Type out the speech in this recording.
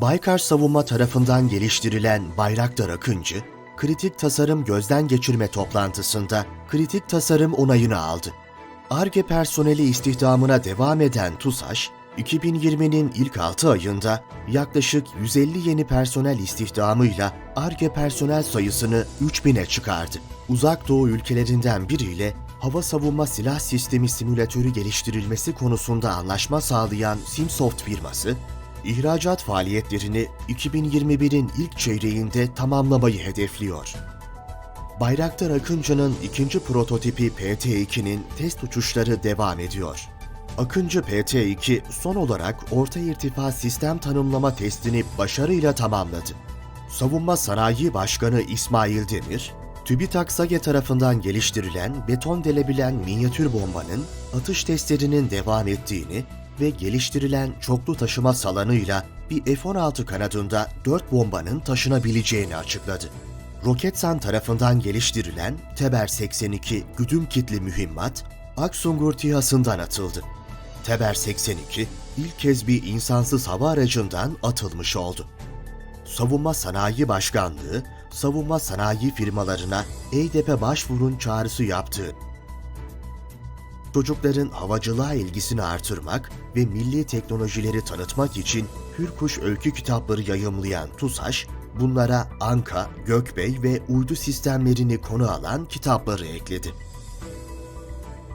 Baykar Savunma tarafından geliştirilen Bayraktar Akıncı, kritik tasarım gözden geçirme toplantısında kritik tasarım onayını aldı. ARGE personeli istihdamına devam eden TUSAŞ, 2020'nin ilk 6 ayında yaklaşık 150 yeni personel istihdamıyla ARGE personel sayısını 3000'e çıkardı. Uzak Doğu ülkelerinden biriyle hava savunma silah sistemi simülatörü geliştirilmesi konusunda anlaşma sağlayan Simsoft firması, ihracat faaliyetlerini 2021'in ilk çeyreğinde tamamlamayı hedefliyor. Bayraktar Akıncı'nın ikinci prototipi PT-2'nin test uçuşları devam ediyor. Akıncı PT-2 son olarak orta irtifa sistem tanımlama testini başarıyla tamamladı. Savunma Sanayi Başkanı İsmail Demir, TÜBİTAK SAGE tarafından geliştirilen beton delebilen minyatür bombanın atış testlerinin devam ettiğini ve geliştirilen çoklu taşıma salanıyla bir F-16 kanadında 4 bombanın taşınabileceğini açıkladı. Roketsan tarafından geliştirilen Teber 82 güdüm kitli mühimmat Aksungur TİHA'sından atıldı. Teber 82 ilk kez bir insansız hava aracından atılmış oldu. Savunma Sanayi Başkanlığı, savunma sanayi firmalarına EYDEP'e başvurun çağrısı yaptı. Çocukların havacılığa ilgisini artırmak ve milli teknolojileri tanıtmak için Hürkuş öykü kitapları yayımlayan TUSAŞ, bunlara Anka, Gökbey ve uydu sistemlerini konu alan kitapları ekledi.